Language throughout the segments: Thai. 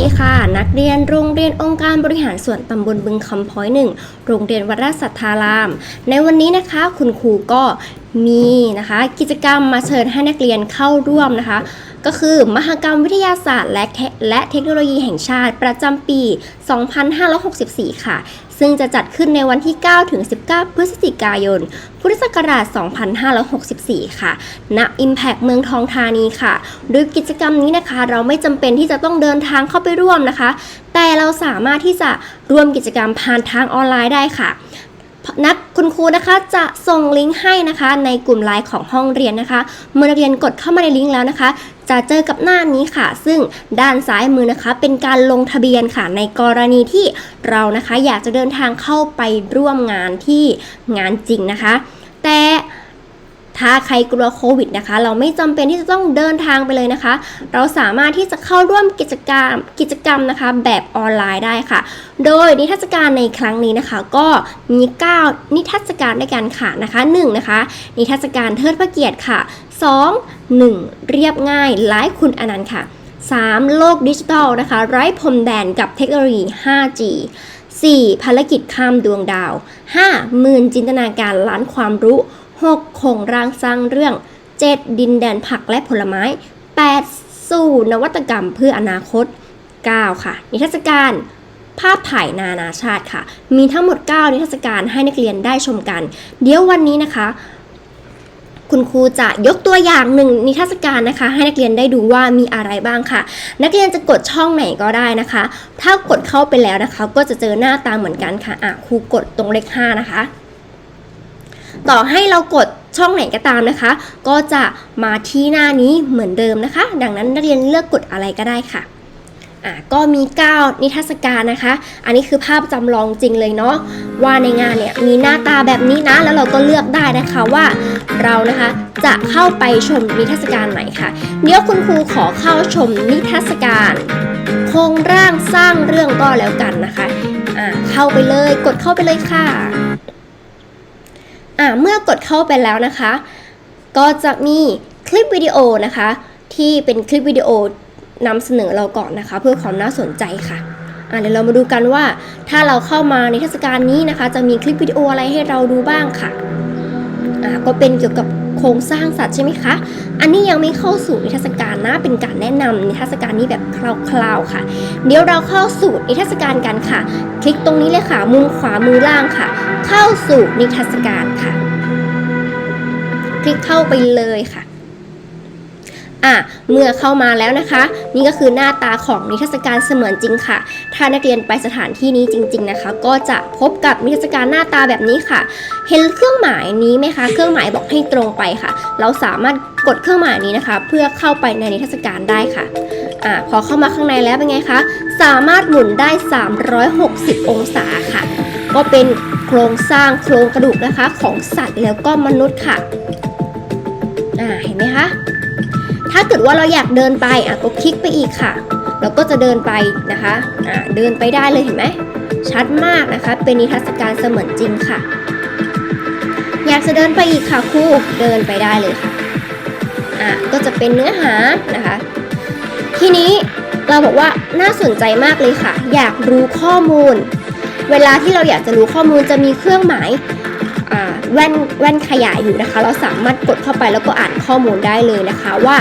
ดีค่ะ นักเรียนโรงเรียนองค์การบริหารส่วนตำบลบึงคำพ้อยหนึ่งโรงเรียนวัดราชสัทธาราม ในวันนี้นะคะคุณครูก็มีนะคะ กิจกรรมมาเชิญให้นักเรียนเข้าร่วมนะคะ ก็คือมหกรรมวิทยาศาสตร์และและเทคโนโลยีแห่งชาติประจำปี 2564 ค่ะ ซึ่งจะจัดขึ้นในวันที่ 9 ถึง 19 พฤศจิกายน พุทธศักราช 2564 ค่ะ ณ Impact เมืองทองธานีค่ะ โดยกิจกรรมนี้นะคะ เราไม่จำเป็นที่จะต้องเดินทางเข้าไปร่วมนะคะ แต่เราสามารถที่จะร่วมกิจกรรมผ่านทางออนไลน์ได้ค่ะ นักคุณครูนะคะจะส่งลิงก์ให้นะคะในกลุ่มไลน์ของห้องเรียนนะคะ เมื่อนักเรียนกดเข้ามาในลิงก์แล้วนะคะ จะเจอกับหน้านี้ค่ะ ซึ่งด้านซ้ายมือนะคะ เป็นการลงทะเบียนค่ะ ในกรณีที่เรานะคะอยากจะเดินทางเข้าไปร่วมงานที่งานจริงนะคะ แต่ ถ้าใครกลัวโควิดนะคะ เราไม่จำเป็นที่จะต้องเดินทางไปเลยนะคะ เราสามารถที่จะเข้าร่วมกิจกรรมกิจกรรมนะคะ แบบออนไลน์ได้ค่ะ โดยนิทรรศการในครั้งนี้นะคะ ก็มี 9 นิทรรศการด้วยกันค่ะนะคะ1นะคะ นิทรรศการเทิดพระเกียรติค่ะ 2. 1 เรียบง่ายไร้คุณอนันต์ค่ะ 3. โลกดิจิทัลนะคะ ไร้พรมแดนกับเทคโนโลยี 5G 4. ภารกิจข้ามดวงดาว 5. หมื่นจินตนาการล้านความรู้ 6. โครงร่างสร้างเรื่อง 7. ดินแดนผักและผลไม้ 8. สู่นวัตกรรมเพื่ออนาคต 9. ค่ะ นิทรรศการภาพถ่ายนานาชาติค่ะ มีทั้งหมด 9 นิทรรศการให้นักเรียนได้ชมกัน เดี๋ยววันนี้นะคะ คุณครูจะยกตัวอย่างหนึ่งนิทรรศการนะคะ ให้นักเรียนได้ดูว่ามีอะไรบ้างค่ะ นักเรียนจะกดช่องไหนก็ได้นะคะ ถ้ากดเข้าไปแล้วนะคะ ก็จะเจอหน้าตาเหมือนกันค่ะอะครูกดตรงเลข5นะคะ ต่อให้เรากดช่องไหนก็ตามนะคะ ก็จะมาที่หน้านี้เหมือนเดิมนะคะ ดังนั้นนักเรียนเลือกกดอะไรก็ได้ค่ะอะก็มี 9 นิทรรศการนะคะ อันนี้คือภาพจำลองจริงเลยเนาะว่าในงานเนี่ยมีหน้าตาแบบนี้นะ แล้วเราก็เลือกได้นะคะว่าเรานะคะจะเข้าไปชมนิทรรศการไหนค่ะ เดี๋ยวคุณครูขอเข้าชมนิทรรศการโครงร่างสร้างเรื่องก็แล้วกันนะคะอะเข้าไปเลยกดเข้าไปเลยค่ะ อ่าเมื่อกดเข้าไปแล้วนะคะ ก็จะมีคลิปวิดีโอนะคะ ที่เป็นคลิปวิดีโอนำเสนอเราก่อนนะคะ เพื่อความน่าสนใจค่ะอะเดี๋ยวเรามาดูกันว่าถ้าเราเข้ามาในเทศกาลนี้นะคะ จะมีคลิปวิดีโออะไรให้เราดูบ้างค่ะอะก็เป็นเกี่ยวกับ โครงสร้างสัตว์ใช่ไหมคะ อันนี้ยังไม่เข้าสู่นิทรรศการนะ เป็นการแนะนำนิทรรศการนี้แบบคร่าวๆค่ะ เดี๋ยวเราเข้าสู่นิทรรศการกันค่ะ คลิกตรงนี้เลยค่ะ มุมขวามือล่างค่ะ เข้าสู่นิทรรศการค่ะ คลิกเข้าไปเลยค่ะ อะเมื่อเข้ามาแล้วนะคะ นี่ก็คือหน้าตาของนิทรรศการเสมือนจริงค่ะ ถ้านักเรียนไปสถานที่นี้จริง ๆนะคะ ก็จะพบกับนิทรรศการหน้าตาแบบนี้ค่ะ เห็นเครื่องหมายนี้ไหมคะ เครื่องหมายบอกให้ตรงไปค่ะ เราสามารถกดเครื่องหมายนี้นะคะ เพื่อเข้าไปในนิทรรศการได้ค่ะอะพอเข้ามาข้างในแล้วเป็นไงคะ สามารถหมุนได้ 360 องศาค่ะ ก็เป็นโครงสร้างโครงกระดูกนะคะของสัตว์แล้วก็มนุษย์ค่ะอ่าเห็นไหมคะ ถ้าเกิดว่าเราอยากเดินไปอะก็คลิกไปอีกค่ะ เราก็จะเดินไปนะคะอ่าเดินไปได้เลยเห็นไหมชัดมากนะคะ เป็นนิทรรศการเสมือนจริงค่ะ อยากจะเดินไปอีกค่ะครูเดินไปได้เลยค่ะอะก็จะเป็นเนื้อหานะคะ ทีนี้เราบอกว่าน่าสนใจมากเลยค่ะ อยากรู้ข้อมูล เวลาที่เราอยากจะรู้ข้อมูลจะมีเครื่องหมาย แว่นแว่นขยายอยู่นะคะ เราสามารถกดเข้าไปแล้วก็อ่านข้อมูลได้เลยนะคะว่า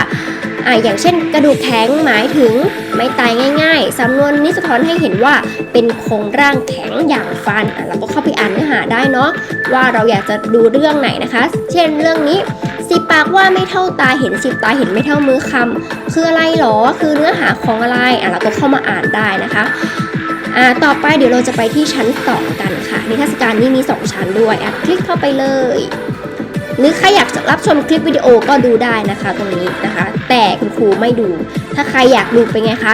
อ่าอย่างเช่นกระดูกแข็งหมายถึงไม่ตายง่ายๆสำนวนนี้สะท้อนให้เห็นว่าเป็นโครงร่างแข็งอย่างฟันอะเราก็เข้าไปอ่านเนื้อหาได้เนาะว่าเราอยากจะดูเรื่องไหนนะคะ เช่นเรื่องนี้สิปากว่าไม่เท่าตาเห็นสิบตาเห็นไม่เท่ามือคำคืออะไรหรอคือเนื้อหาของอะไรอะเราก็เข้ามาอ่านได้นะคะ ต่อไปเดี๋ยวเราจะไปที่ชั้นสองกันค่ะนิทรรศการนี้มี 2 ชั้นด้วยอะคลิกเข้าไปเลย หรือใครอยากจะรับชมคลิปวิดีโอก็ดูได้นะคะตรงนี้นะคะ แต่คุณครูไม่ดู ถ้าใครอยากดูเป็นไงคะ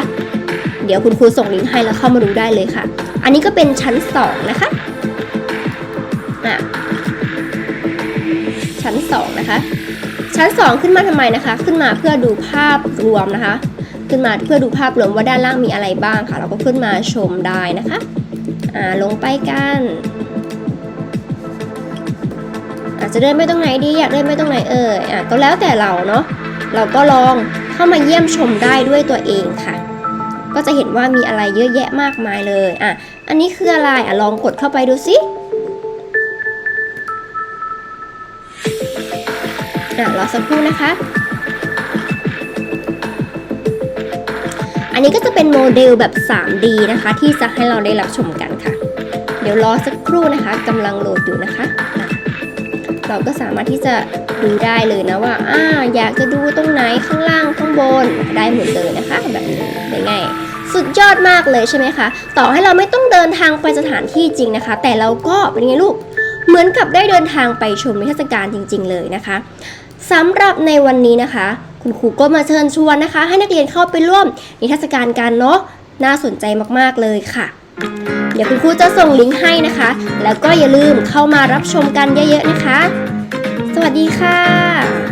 เดี๋ยวคุณครูส่งลิงก์ให้แล้วเข้ามาดูได้เลยค่ะ อันนี้ก็เป็นชั้น2นะคะอะชั้น2นะคะชั้น 2 ขึ้นมาทำไมนะคะ ขึ้นมาเพื่อดูภาพรวมนะคะ ขึ้นมาเพื่อดูภาพรวมว่าด้านล่างมีอะไรบ้างค่ะ เราก็ขึ้นมาชมได้นะคะอ่าลงไปกัน อาจจะเดินไปตรงไหนดีอยากเดินไปตรงไหนเอ่ยอะก็แล้วแต่เราเนาะเราก็ลองเข้ามาเยี่ยมชมได้ด้วยตัวเองค่ะ ก็จะเห็นว่ามีอะไรเยอะแยะมากมายเลยอะอันนี้คืออะไรอะลองกดเข้าไปดูสิอะรอสักครู่นะคะ อันนี้ก็จะเป็นโมเดลแบบ 3D นะคะ ที่จะให้เราได้รับชมกันค่ะ เดี๋ยวรอสักครู่นะคะกำลังโหลดอยู่นะคะ เราก็สามารถที่จะดูได้เลยนะว่าอ่าอยากจะดูตรงไหนข้างล่างข้างบนได้หมดเลยนะคะแบบนี้ได้ไงสุดยอดมากเลยใช่ไหมคะ ต่อให้เราไม่ต้องเดินทางไปสถานที่จริงนะคะ แต่เราก็เป็นไงลูกเหมือนกับได้เดินทางไปชมนิทรรศการจริง ๆ เลยนะคะสำหรับในวันนี้นะคะ คุณครูก็มาเชิญชวนนะคะ ให้นักเรียนเข้าไปร่วมนิทรรศการกันเนาะน่าสนใจมากๆเลยค่ะ เดี๋ยวคุณครูจะส่งลิงก์ให้นะคะ แล้วก็อย่าลืมเข้ามารับชมกันเยอะๆนะคะ สวัสดีค่ะ